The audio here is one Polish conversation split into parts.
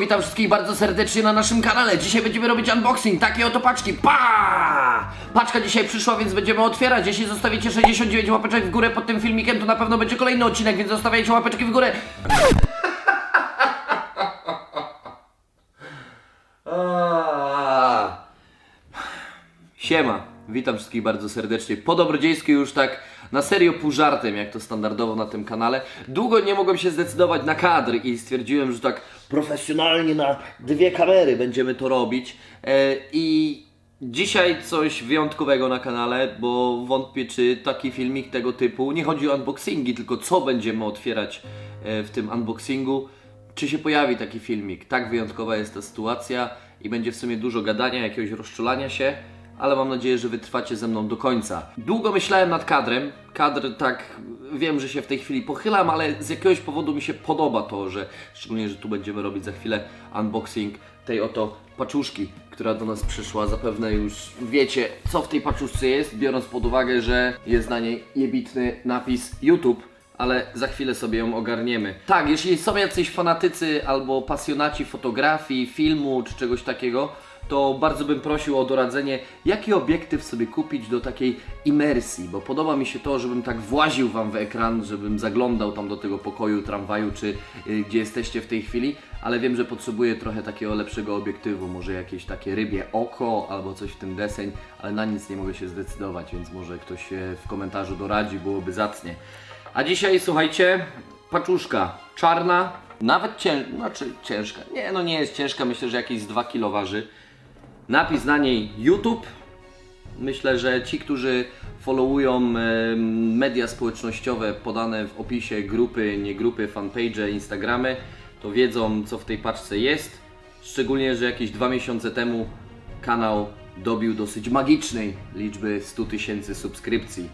wszystkich bardzo serdecznie na naszym kanale. Dzisiaj będziemy robić unboxing, takie oto paczki. Pa! Paczka dzisiaj przyszła, więc będziemy otwierać. Jeśli zostawicie 69 łapeczek w górę pod tym filmikiem, to na pewno będzie kolejny odcinek, więc zostawiajcie łapeczki w górę. Siema, witam wszystkich bardzo serdecznie. Po dobrodziejsku już tak na serio pół żartem, jak to standardowo na tym kanale. Długo nie mogłem się zdecydować na kadr i stwierdziłem, że tak profesjonalnie na dwie kamery będziemy to robić. E, I dzisiaj coś wyjątkowego na kanale, bo wątpię, czy taki filmik tego typu, nie chodzi o unboxingi, tylko co będziemy otwierać e, w tym unboxingu. Czy się pojawi taki filmik? Tak wyjątkowa jest ta sytuacja i będzie w sumie dużo gadania, jakiegoś rozczulania się, ale mam nadzieję, że wytrwacie ze mną do końca. Długo myślałem nad kadrem. Kadr tak, wiem, że się w tej chwili pochylam, ale z jakiegoś powodu mi się podoba to, że szczególnie, że tu będziemy robić za chwilę unboxing tej oto paczuszki, która do nas przyszła. Zapewne już wiecie, co w tej paczuszce jest, biorąc pod uwagę, że jest na niej jebitny napis YouTube ale za chwilę sobie ją ogarniemy. Tak, jeśli są jacyś fanatycy albo pasjonaci fotografii, filmu czy czegoś takiego, to bardzo bym prosił o doradzenie, jaki obiektyw sobie kupić do takiej imersji, bo podoba mi się to, żebym tak właził Wam w ekran, żebym zaglądał tam do tego pokoju, tramwaju, czy y, gdzie jesteście w tej chwili, ale wiem, że potrzebuję trochę takiego lepszego obiektywu, może jakieś takie rybie oko albo coś w tym deseń, ale na nic nie mogę się zdecydować, więc może ktoś się w komentarzu doradzi, byłoby zacnie. A dzisiaj słuchajcie, paczuszka czarna, nawet ciężka, znaczy ciężka, nie no nie jest ciężka, myślę, że jakieś z 2 kg waży. Napis na niej YouTube. Myślę, że ci, którzy followują media społecznościowe podane w opisie grupy, nie grupy, fanpage, Instagramy, to wiedzą co w tej paczce jest. Szczególnie, że jakieś dwa miesiące temu kanał dobił dosyć magicznej liczby 100 tysięcy subskrypcji.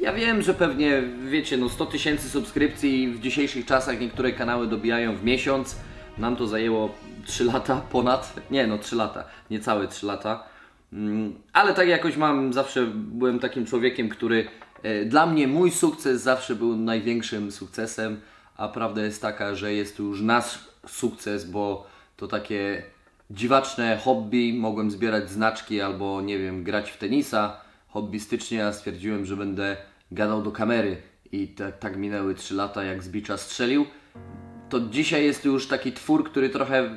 Ja wiem, że pewnie wiecie, no 100 tysięcy subskrypcji w dzisiejszych czasach niektóre kanały dobijają w miesiąc. Nam to zajęło 3 lata ponad. Nie no, 3 lata, niecałe 3 lata. Mm, Ale tak jakoś mam, zawsze byłem takim człowiekiem, który e, dla mnie mój sukces zawsze był największym sukcesem, a prawda jest taka, że jest to już nasz sukces, bo to takie dziwaczne hobby, mogłem zbierać znaczki albo nie wiem, grać w tenisa hobbystycznie, a stwierdziłem, że będę gadał do kamery i tak, tak minęły 3 lata jak z bicza strzelił. To dzisiaj jest już taki twór, który trochę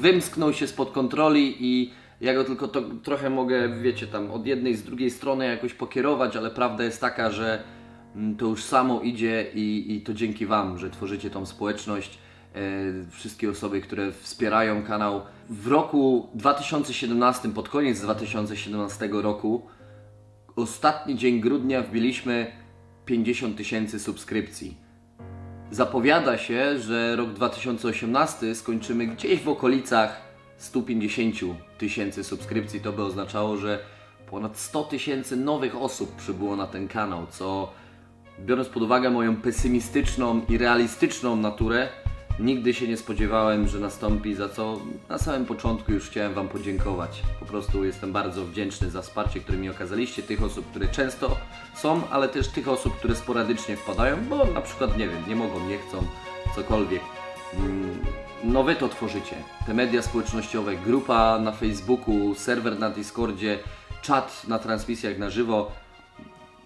wymsknął się spod kontroli i ja go tylko to, trochę mogę, wiecie, tam od jednej z drugiej strony jakoś pokierować, ale prawda jest taka, że mm, to już samo idzie i, i to dzięki Wam, że tworzycie tą społeczność e, wszystkie osoby, które wspierają kanał. W roku 2017, pod koniec 2017 roku, ostatni dzień grudnia wbiliśmy 50 tysięcy subskrypcji. Zapowiada się, że rok 2018 skończymy gdzieś w okolicach 150 tysięcy subskrypcji. To by oznaczało, że ponad 100 tysięcy nowych osób przybyło na ten kanał, co biorąc pod uwagę moją pesymistyczną i realistyczną naturę, nigdy się nie spodziewałem, że nastąpi, za co na samym początku już chciałem Wam podziękować. Po prostu jestem bardzo wdzięczny za wsparcie, które mi okazaliście, tych osób, które często są, ale też tych osób, które sporadycznie wpadają, bo na przykład, nie wiem, nie mogą, nie chcą, cokolwiek. Mm, No Wy to tworzycie. Te media społecznościowe, grupa na Facebooku, serwer na Discordzie, czat na transmisjach na żywo.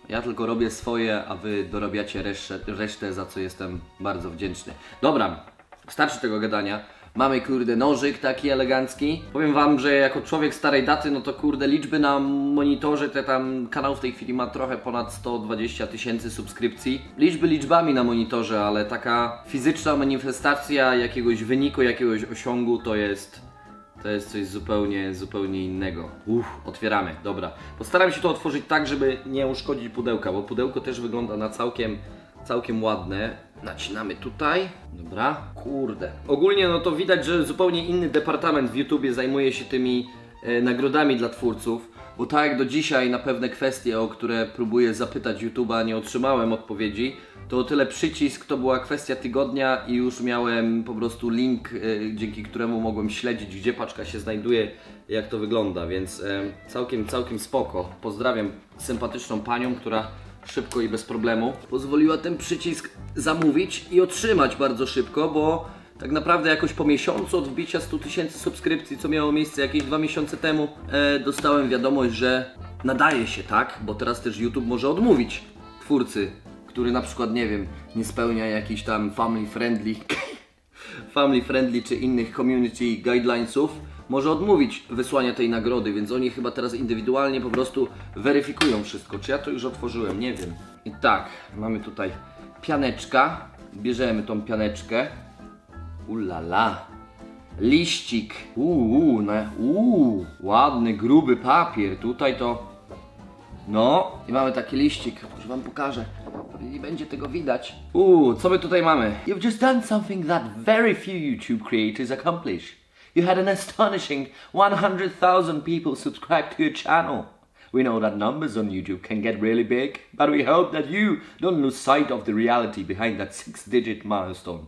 Ja tylko robię swoje, a wy dorabiacie resztę, resztę, za co jestem bardzo wdzięczny. Dobra, starczy tego gadania. Mamy kurde nożyk taki elegancki. Powiem wam, że jako człowiek starej daty, no to kurde liczby na monitorze, te tam kanał w tej chwili ma trochę ponad 120 tysięcy subskrypcji. Liczby liczbami na monitorze, ale taka fizyczna manifestacja jakiegoś wyniku, jakiegoś osiągu to jest to jest coś zupełnie, zupełnie innego. Uff, otwieramy, dobra. Postaram się to otworzyć tak, żeby nie uszkodzić pudełka, bo pudełko też wygląda na całkiem, całkiem ładne. Nacinamy tutaj. Dobra, kurde. Ogólnie no to widać, że zupełnie inny departament w YouTubie zajmuje się tymi e, nagrodami dla twórców. Bo tak jak do dzisiaj na pewne kwestie, o które próbuję zapytać YouTube'a, nie otrzymałem odpowiedzi, to o tyle przycisk to była kwestia tygodnia i już miałem po prostu link, e, dzięki któremu mogłem śledzić, gdzie paczka się znajduje, jak to wygląda, więc e, całkiem, całkiem spoko. Pozdrawiam sympatyczną panią, która szybko i bez problemu pozwoliła ten przycisk zamówić i otrzymać bardzo szybko, bo tak naprawdę jakoś po miesiącu od wbicia 100 tysięcy subskrypcji, co miało miejsce jakieś dwa miesiące temu, e, dostałem wiadomość, że nadaje się, tak? Bo teraz też YouTube może odmówić twórcy, który na przykład, nie wiem, nie spełnia jakichś tam family friendly family friendly czy innych community guidelinesów może odmówić wysłania tej nagrody, więc oni chyba teraz indywidualnie po prostu weryfikują wszystko. Czy ja to już otworzyłem? Nie wiem. I tak, mamy tutaj pianeczka. Bierzemy tą pianeczkę. Ulala. Liścik. Uuu, na, uuu, ładny, gruby papier. Tutaj to no, i mamy taki liścik, może wam pokażę. Nie będzie tego widać. Uuu, co my tutaj mamy? You've just done something that very few YouTube creators accomplish. You had an astonishing 100,000 people subscribe to your channel. We know that numbers on YouTube can get really big, but we hope that you don't lose sight of the reality behind that six-digit milestone.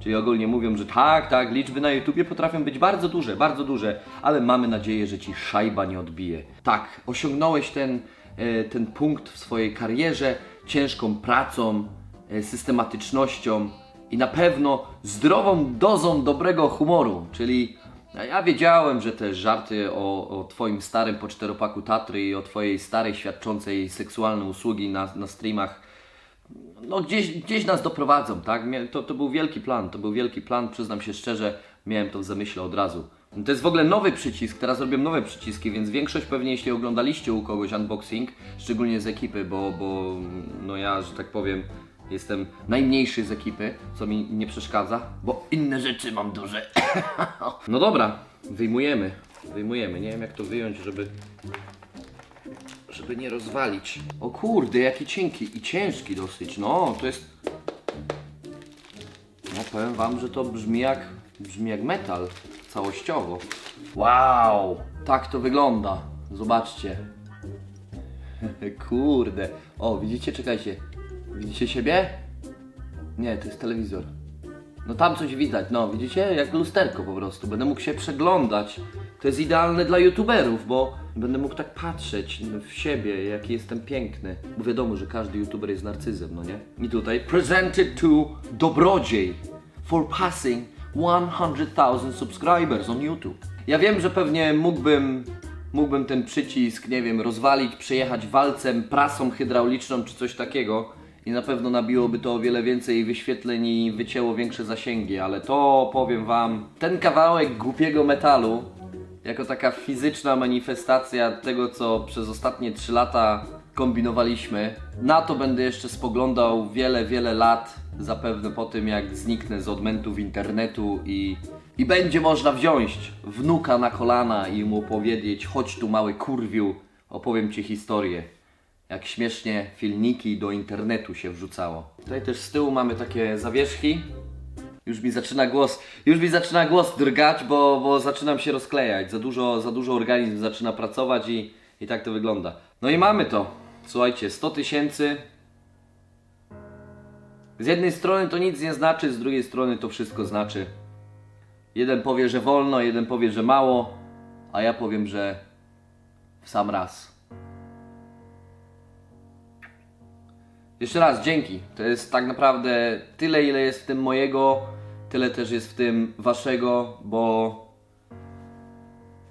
Czyli ogólnie mówią, że tak, tak, liczby na YouTubie potrafią być bardzo duże, bardzo duże, ale mamy nadzieję, że ci szajba nie odbije. Tak, osiągnąłeś ten, e, ten punkt w swojej karierze ciężką pracą, e, systematycznością i na pewno zdrową dozą dobrego humoru, czyli a ja wiedziałem, że te żarty o, o twoim starym po czteropaku Tatry i o twojej starej świadczącej seksualne usługi na, na streamach no gdzieś, gdzieś nas doprowadzą, tak? To, to był wielki plan, to był wielki plan, przyznam się szczerze, miałem to w zamyśle od razu. To jest w ogóle nowy przycisk, teraz robię nowe przyciski, więc większość pewnie jeśli oglądaliście u kogoś unboxing, szczególnie z ekipy, bo, bo no ja, że tak powiem, jestem najmniejszy z ekipy, co mi nie przeszkadza, bo inne rzeczy mam duże. no dobra, wyjmujemy, wyjmujemy, nie wiem jak to wyjąć, żeby żeby nie rozwalić. O kurde, jaki cienki i ciężki dosyć. No, to jest. No, powiem wam, że to brzmi jak brzmi jak metal całościowo. Wow, tak to wygląda. Zobaczcie. Kurde. O, widzicie? Czekajcie. Widzicie siebie? Nie, to jest telewizor. No tam coś widać, no widzicie? Jak lusterko po prostu. Będę mógł się przeglądać. To jest idealne dla youtuberów, bo będę mógł tak patrzeć w siebie, jaki jestem piękny. Bo wiadomo, że każdy youtuber jest narcyzem, no nie? I tutaj presented to Dobrodziej for passing 100,000 subscribers on YouTube. Ja wiem, że pewnie mógłbym mógłbym ten przycisk, nie wiem, rozwalić, przejechać walcem, prasą hydrauliczną czy coś takiego i na pewno nabiłoby to o wiele więcej wyświetleń i wycięło większe zasięgi, ale to powiem wam, ten kawałek głupiego metalu, jako taka fizyczna manifestacja tego, co przez ostatnie 3 lata kombinowaliśmy, na to będę jeszcze spoglądał wiele, wiele lat, zapewne po tym jak zniknę z odmętów internetu i, i będzie można wziąć wnuka na kolana i mu opowiedzieć, chodź tu mały kurwiu, opowiem ci historię jak śmiesznie filmiki do internetu się wrzucało. Tutaj też z tyłu mamy takie zawieszki. Już mi zaczyna głos, już mi zaczyna głos drgać, bo, bo zaczynam się rozklejać. Za dużo, za dużo organizm zaczyna pracować i, i tak to wygląda. No i mamy to. Słuchajcie, 100 tysięcy. Z jednej strony to nic nie znaczy, z drugiej strony to wszystko znaczy. Jeden powie, że wolno, jeden powie, że mało, a ja powiem, że w sam raz. Jeszcze raz, dzięki. To jest tak naprawdę tyle, ile jest w tym mojego, tyle też jest w tym waszego, bo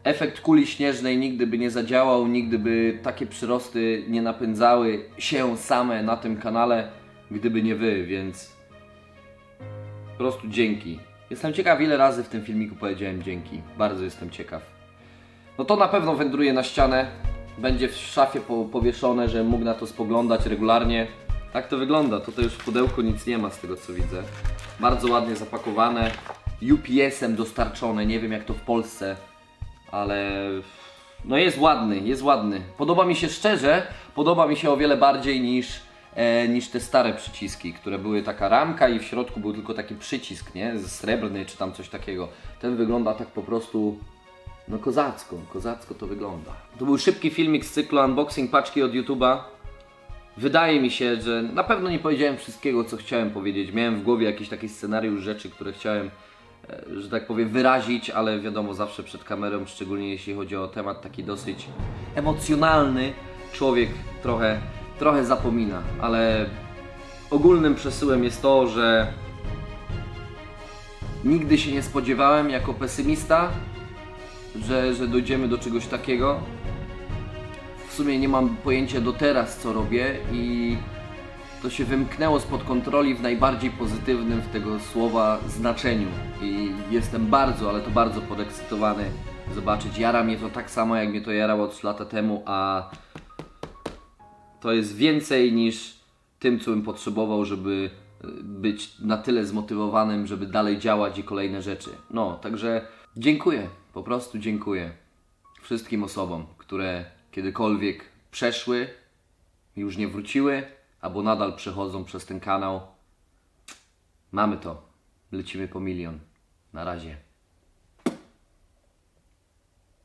efekt kuli śnieżnej nigdy by nie zadziałał, nigdy by takie przyrosty nie napędzały się same na tym kanale, gdyby nie wy, więc po prostu dzięki. Jestem ciekaw, ile razy w tym filmiku powiedziałem dzięki. Bardzo jestem ciekaw. No to na pewno wędruje na ścianę. Będzie w szafie po, powieszone, że mógł na to spoglądać regularnie. Tak to wygląda. Tutaj już w pudełku nic nie ma z tego co widzę. Bardzo ładnie zapakowane. UPS-em dostarczone. Nie wiem jak to w Polsce, ale no jest ładny, jest ładny. Podoba mi się szczerze, podoba mi się o wiele bardziej niż, e, niż te stare przyciski, które były taka ramka i w środku był tylko taki przycisk, nie? Srebrny czy tam coś takiego. Ten wygląda tak po prostu no kozacko, kozacko to wygląda. To był szybki filmik z cyklu unboxing paczki od YouTube'a. Wydaje mi się, że na pewno nie powiedziałem wszystkiego, co chciałem powiedzieć. Miałem w głowie jakiś taki scenariusz rzeczy, które chciałem, e, że tak powiem, wyrazić, ale wiadomo, zawsze przed kamerą, szczególnie jeśli chodzi o temat taki dosyć emocjonalny, człowiek trochę, trochę zapomina, ale ogólnym przesyłem jest to, że Nigdy się nie spodziewałem jako pesymista, że, że dojdziemy do czegoś takiego. Sumie nie mam pojęcia do teraz, co robię i to się wymknęło spod kontroli w najbardziej pozytywnym w tego słowa znaczeniu. I jestem bardzo, ale to bardzo podekscytowany zobaczyć. Jara mnie to tak samo, jak mnie to jarało 3 lata temu, a to jest więcej niż tym, co bym potrzebował, żeby y, być na tyle zmotywowanym, żeby dalej działać i kolejne rzeczy. No, także dziękuję, po prostu dziękuję wszystkim osobom, które kiedykolwiek przeszły, już nie wróciły, albo nadal przechodzą przez ten kanał. Mamy to. Lecimy po milion. Na razie.